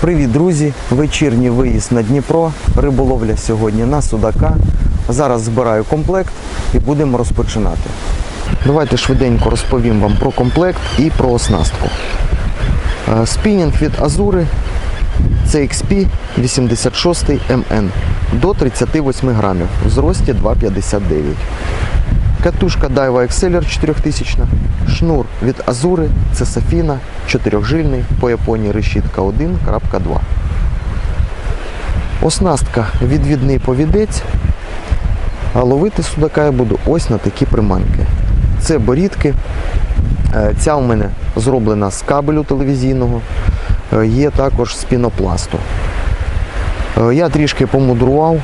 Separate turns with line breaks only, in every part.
Привіт, друзі! Вечірній виїзд на Дніпро. Риболовля сьогодні на Судака. Зараз збираю комплект і будемо розпочинати. Давайте швиденько розповім вам про комплект і про оснастку. Е, Спінінг від Азури CXP 86 MN до 38 грамів в зрості 2,59. Катушка Daiwa Exceller 4000, шнур від Азури, це Сафіна, 4-жильний, по Японії решітка 1.2. Оснастка відвідний повідець, а ловити судака я буду ось на такі приманки. Це борідки. Е, Ця у мене зроблена з кабелю телевізійного, е, є також з пінопласту. Е, Я трішки помудрував.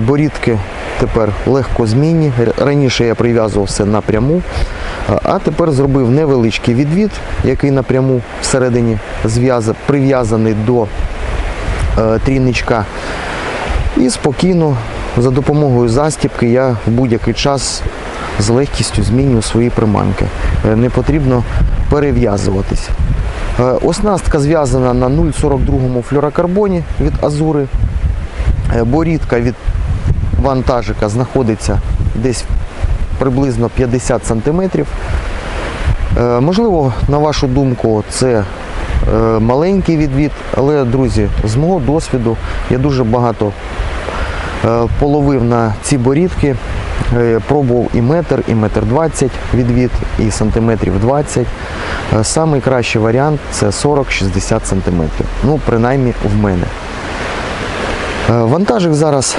Борідки тепер легко змінні. Раніше я прив'язував все напряму, а- тепер зробив невеличкий відвід, який напряму всередині прив'язаний до е, трійничка. І спокійно за допомогою застіпки я в будь-який час з легкістю змінюю свої приманки. Е, Не потрібно перев'язуватись. Е, Оснастка зв'язана на 0,42 флюрокарбоні від Азури. Борідка від вантажика знаходиться десь приблизно 50 см. Можливо, на вашу думку, це е, маленький відвід, але, друзі, з мого досвіду я дуже багато е, половив на ці борідки. Е, Пробував і метр, і метр 20 відвід, і сантиметрів 20. Е, Самий кращий варіант це 40-60 сантиметрів. Ну, принаймні в мене. Е, Вантажик зараз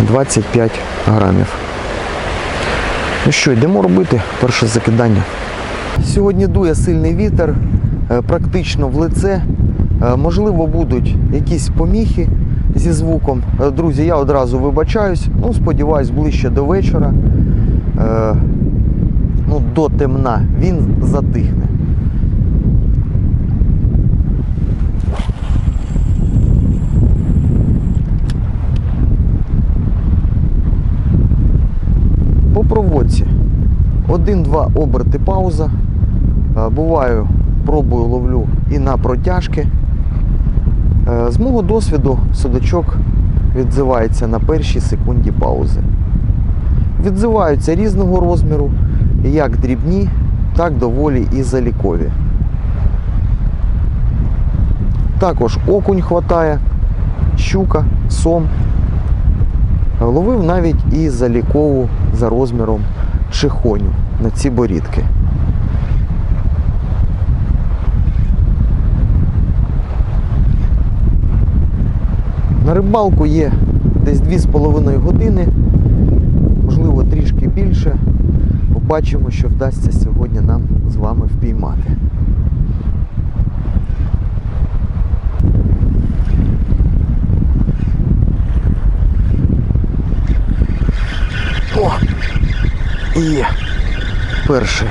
25 грамів. Ну що, йдемо робити перше закидання. Сьогодні дує сильний вітер, е, практично в лице. Е, Можливо, будуть якісь поміхи зі звуком. Е, Друзі, я одразу вибачаюсь. Ну, сподіваюсь, ближче до вечора. Ну, до темна він затихне. Проводці. Один-два оберти пауза. Е, Буваю, пробую ловлю і на протяжки. Е, З мого досвіду судачок відзивається на першій секунді паузи. Відзиваються різного розміру, як дрібні, так доволі і залікові. Також окунь хватає, щука, сом. Ловив навіть і залікову за розміром чихоню на ці борідки. На рибалку є десь 2,5 години, можливо трішки більше. Побачимо, що вдасться сьогодні нам з вами впіймати. О! Є. Перший.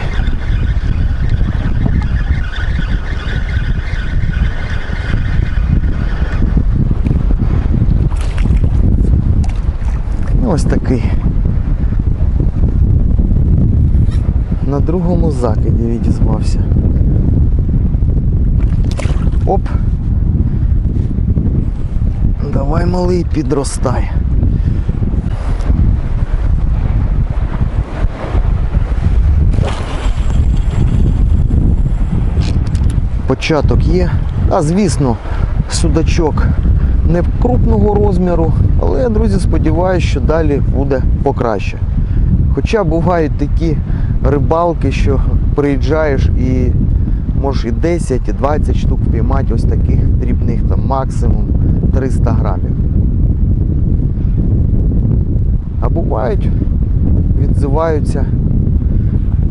Ну, Ось такий. На другому закиді відізвався. Оп. Давай, малий, підростай. Початок є. А звісно, судачок не крупного розміру, але я, друзі, сподіваюся, що далі буде покраще. Хоча бувають такі рибалки, що приїжджаєш і можеш і 10, і 20 штук впіймати ось таких дрібних, там максимум 300 грамів. А бувають, відзиваються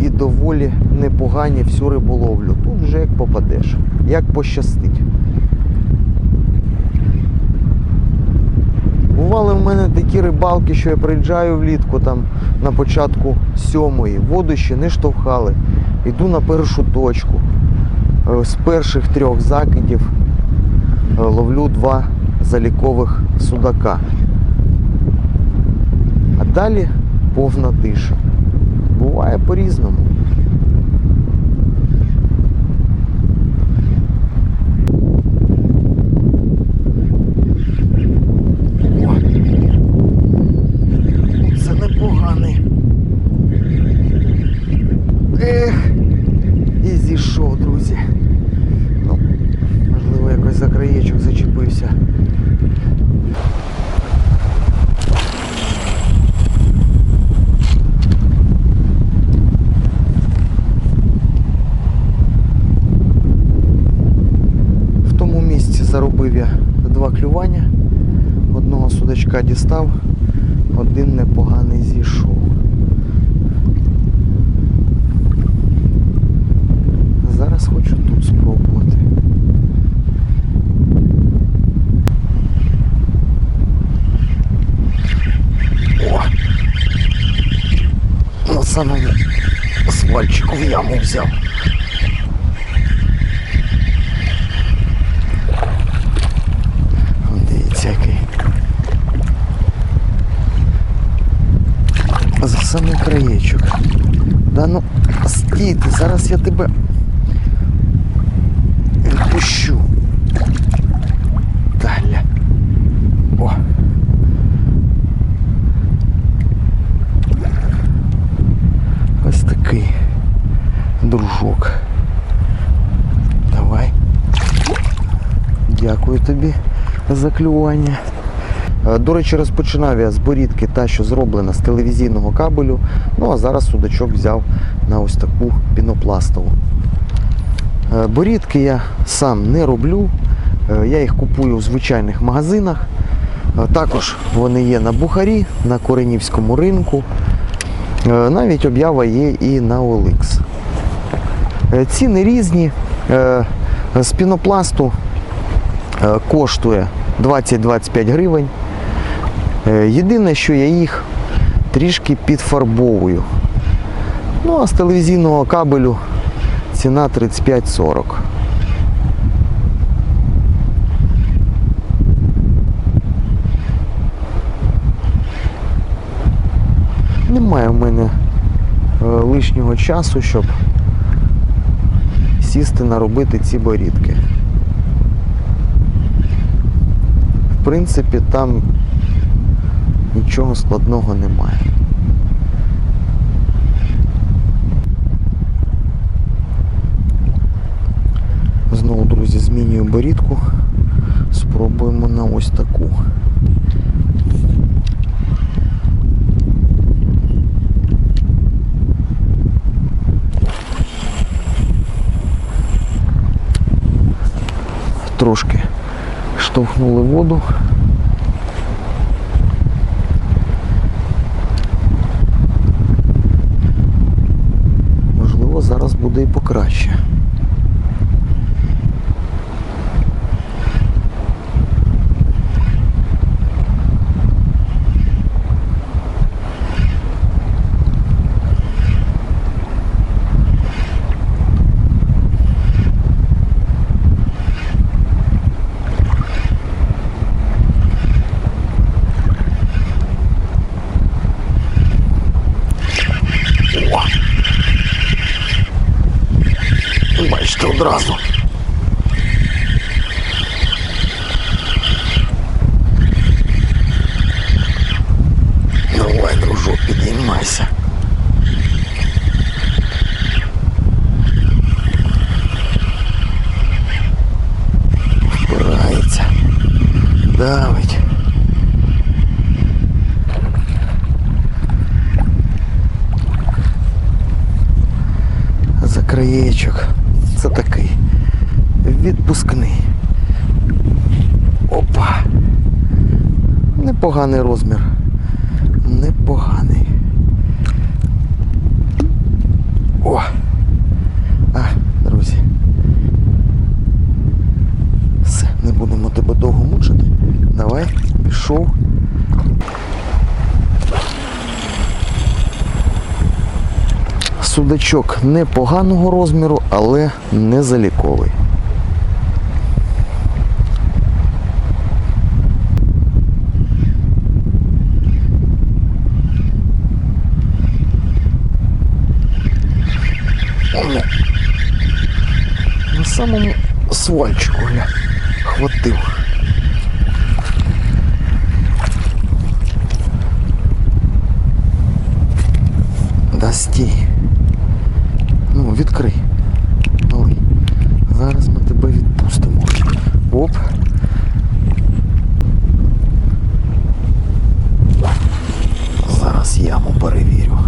і доволі непогані всю риболовлю. Тут як пощастить. Бували в мене такі рибалки, що я приїжджаю влітку там на початку сьомої, воду ще не штовхали. Йду на першу точку. Е, З перших трьох закидів е, ловлю два залікових судака. А далі повна тиша. Буває по-різному. краєчок зачепився. В тому місці я два клювання. Одного судачка дістав, один непоганий зійшов. Зараз хочу тут спробувати. О! На самому свальчику в яму взяв. Дивіться який. За самий краєчок. Да ну, стійте, зараз я тебе відпущу. Далі. О. Ось такий дружок. Давай. Дякую тобі за клювання. Е, До речі, розпочинав я з борідки та, що зроблена з телевізійного кабелю. Ну а зараз судачок взяв на ось таку пінопластову. Е, Борідки я сам не роблю. Е, Я їх купую в звичайних магазинах. Також вони є на Бухарі, на Коренівському ринку. Навіть об'ява є і на OLX. Ціни різні. З пінопласту коштує 20-25 гривень. Е, Єдине, що я їх трішки підфарбовую. Ну а з телевізійного кабелю ціна 35-40. Немає в мене е, лишнього часу, щоб сісти наробити ці борідки. В принципі, там нічого складного немає. Знову, друзі, змінюю борідку. Спробуємо на ось таку. Трошки штовхнули воду. Можливо, зараз буде і покраще. Бачите одразу. Давай, дружок, підіймайся. Впирається. Давить. За. Це такий відпускний. Опа. Непоганий розмір. Непоганий. О! А, друзі. Все, не будемо тебе довго мучити. Давай, пішов. Судачок непоганого розміру, але не заліковий. На самому свальчику гля, хватив. Да стій. Відкрий. Малий. Зараз ми тебе відпустимо. Оп. Зараз яму перевірю.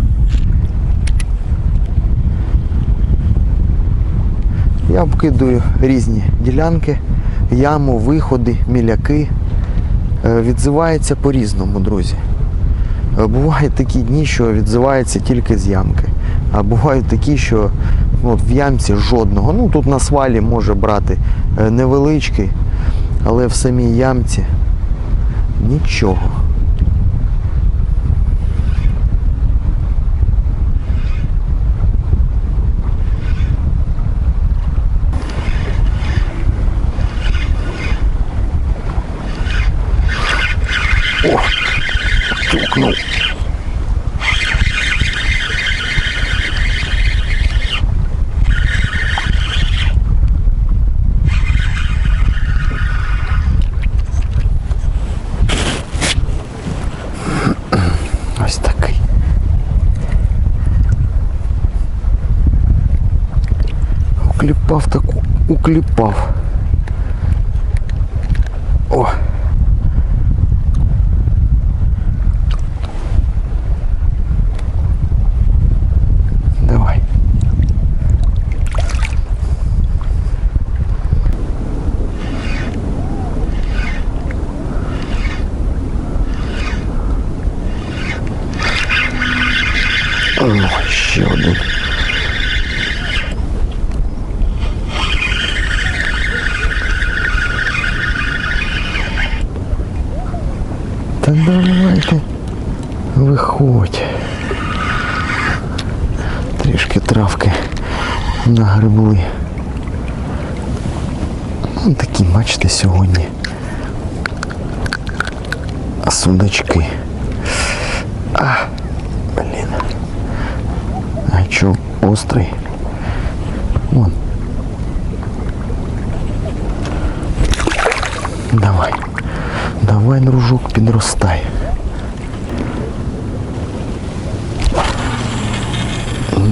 Я обкидую різні ділянки, яму, виходи, міляки. Е, відзивається по-різному, друзі. Бувають такі дні, що відзивається тільки з ямки. А бувають такі, що ну, в ямці жодного. Ну тут на свалі може брати е, невеличкий, але в самій ямці нічого. О, тюкнув. Ось такий. Укліпав так у- укліпав. О. Давай. Ну, ще один. Та давайте виходь. Трішки травки нагребли. Ну, такі, бачите, сьогодні. Судачки. А, блін. А чо острий? Вон. Давай. Давай, дружок, підростай.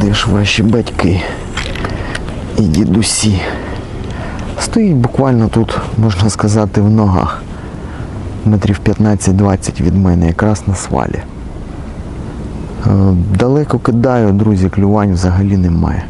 Де ж ваші батьки і дідусі? Стоїть буквально тут, можна сказати, в ногах. Метрів 15-20 від мене, якраз на свалі. Е, Далеко кидаю, друзі, клювань взагалі немає.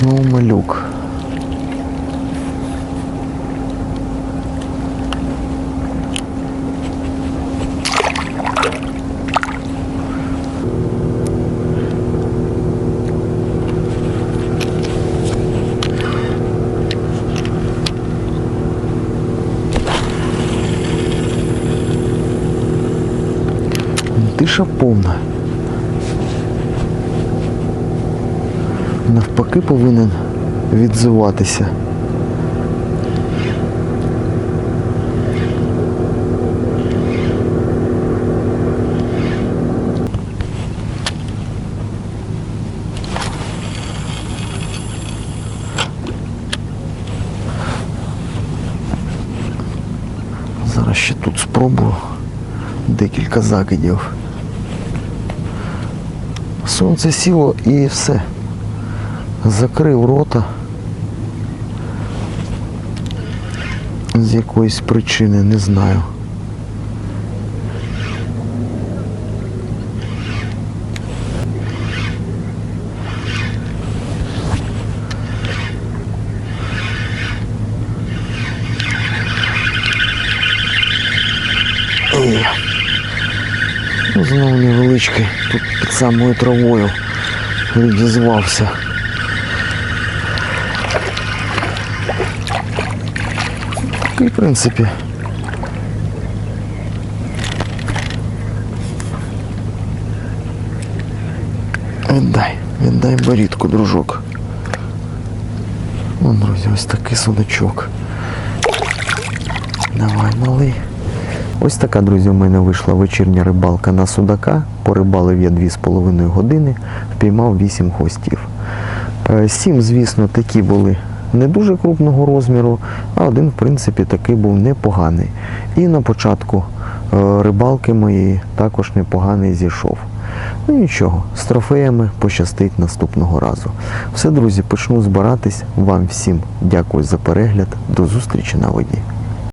Знову малюк. Тиша повна. Навпаки повинен відзиватися. Зараз ще тут спробую декілька закидів. Сонце сіло і все. Закрив рота. З якоїсь причини, не знаю. Ну, знову невеличкий, тут під самою травою відізвався. І, в принципі. Віддай, віддай борідку, дружок. Вон, друзі, ось такий судачок. Давай, малий. Ось така, друзі, у мене вийшла вечірня рибалка на судака. Порибалив я 2,5 години. впіймав 8 хвостів. Е, Сім, звісно, такі були не дуже крупного розміру, а один, в принципі, такий був непоганий. І на початку е, рибалки моєї також непоганий зійшов. Ну нічого, з трофеями пощастить наступного разу. Все, друзі, почну збиратись. Вам всім дякую за перегляд. До зустрічі на воді.